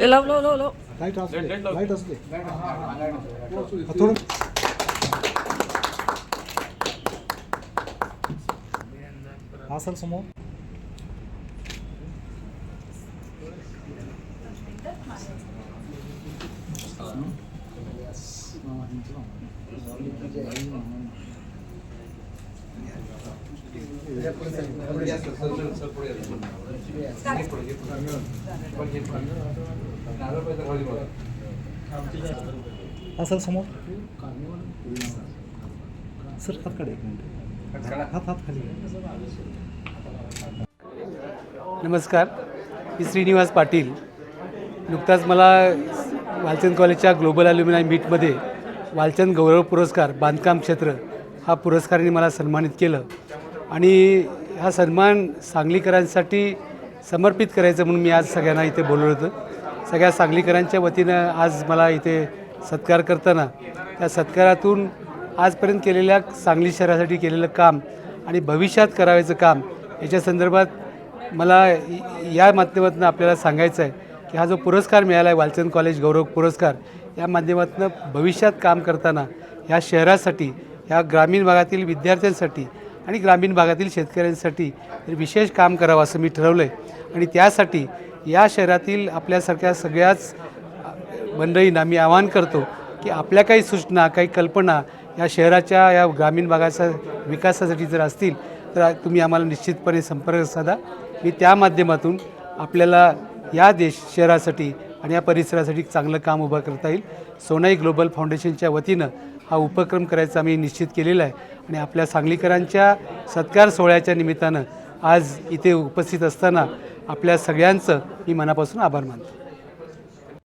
ए, लाव लाव लाव लाव. लाइट असते लाइट असते थोडं हा सर समोर हा सर समोर. सर हात काढ एक मिनिट. हात हात खाली नमस्कार. मी श्रीनिवास पाटील. नुकताच मला वालचंद कॉलेजच्या ग्लोबल अल्युमिनाय मीटमध्ये वालचंद गौरव पुरस्कार बांधकाम क्षेत्र हा पुरस्काराने मला सन्मानित केलं. आणि हा सन्मान सांगलीकरांसाठी समर्पित करायचं म्हणून मी आज सगळ्यांना इथे बोलवलं होतं. सगळ्या सांगलीकरांच्या वतीनं आज मला इथे सत्कार करताना त्या सत्कारातून आजपर्यंत केलेल्या सांगली शहरासाठी केलेलं काम आणि भविष्यात करावायचं काम याच्या संदर्भात मला या माध्यमातून आपल्याला सांगायचं आहे की हा जो पुरस्कार मिळाला आहे वालचंद कॉलेज गौरव पुरस्कार या माध्यमातून भविष्यात काम करताना ह्या शहरासाठी ह्या ग्रामीण भागातील विद्यार्थ्यांसाठी आणि ग्रामीण भागातील शेतकऱ्यांसाठी विशेष काम करावं असं मी ठरवलं आहे आणि त्यासाठी या शहरातील आपल्यासारख्या सगळ्याच मंडळींना मी आवाहन करतो की आपल्या काही सूचना काही कल्पना या शहराच्या या ग्रामीण भागाच्या विकासासाठी जर असतील तर तुम्ही आम्हाला निश्चितपणे संपर्क साधा. मी त्या माध्यमातून आपल्याला या देश शहरासाठी आणि या परिसरासाठी चांगलं काम उभं करता येईल. सोनाई ग्लोबल फाउंडेशनच्या वतीनं हा उपक्रम करायचा आम्ही निश्चित केलेला आहे. आणि आपल्या सांगलीकरांच्या सत्कार सोहळ्याच्या निमित्तानं आज इथे उपस्थित असताना आपल्या सगळ्यांचं मी मनापासून आभार मानतो.